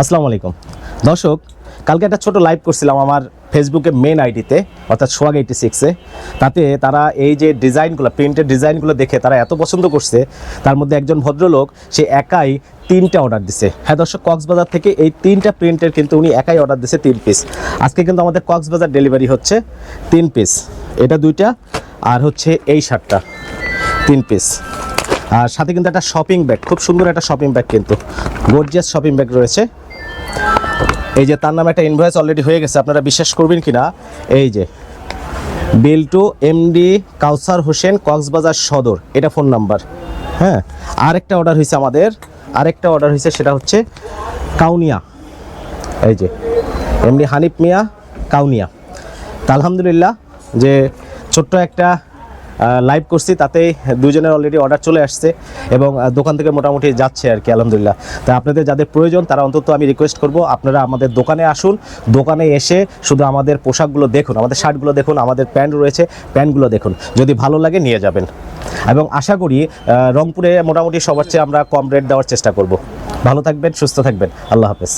আসসালামু আলাইকুম। দর্শক, কালকে একটা ছোট লাইভ করছিলাম আমার ফেসবুকে মেন আইডিতে অর্থাৎ সোয়াগ এইটি সিক্সে তাতে তারা এই যে ডিজাইনগুলো প্রিন্টের ডিজাইনগুলো দেখে তারা এত পছন্দ করছে, তার মধ্যে একজন ভদ্রলোক, সে একাই তিনটা অর্ডার দিছে। হ্যাঁ দর্শক, কক্সবাজার থেকে এই তিনটা প্রিন্টের কিন্তু উনি একাই অর্ডার দিছে তিন পিস আজকে কিন্তু আমাদের কক্সবাজার ডেলিভারি হচ্ছে তিন পিস এটা দুইটা, আর হচ্ছে এই শার্টটা, তিন পিস আর সাথে কিন্তু একটা শপিং ব্যাগ খুব সুন্দর একটা শপিং ব্যাগ কিন্তু। গর্জিয়াস শপিং ব্যাগ রয়েছে। এই যে তার নামে একটা ইনভয়েস অলরেডি হয়ে গেছে, আপনারা বিশ্বাস করবেন কি না এই যে, বিল্টু এমডি কাউসার হোসেন, কক্সবাজার সদর, এটা ফোন নাম্বার হ্যাঁ আরেকটা অর্ডার হয়েছে আমাদের, আরেকটা অর্ডার হয়েছে, সেটা হচ্ছে কাউনিয়া। এই যে, এমডি হানিফ মিয়া, কাউনিয়া। তা আলহামদুলিল্লাহ যে ছোট্ট একটা লাইভ করছি, তাতে দুজনের অলরেডি অর্ডার চলে আসছে এবং দোকান থেকে মোটামুটি যাচ্ছে আর কি, আলহামদুলিল্লাহ। তাই আপনাদের যাদের প্রয়োজন, তারা অন্তত আমি রিকোয়েস্ট করব, আপনারা আমাদের দোকানে আসুন, দোকানে এসে শুধু আমাদের পোশাকগুলো দেখুন, আমাদের শার্টগুলো দেখুন, আমাদের প্যান্ট রয়েছে প্যান্টগুলো দেখুন, যদি ভালো লাগে নিয়ে যাবেন। এবং আশা করি রংপুরে মোটামুটি সবার চেয়ে আমরা কম রেট দেওয়ার চেষ্টা করব। ভালো থাকবেন, সুস্থ থাকবেন, আল্লাহ হাফেজ।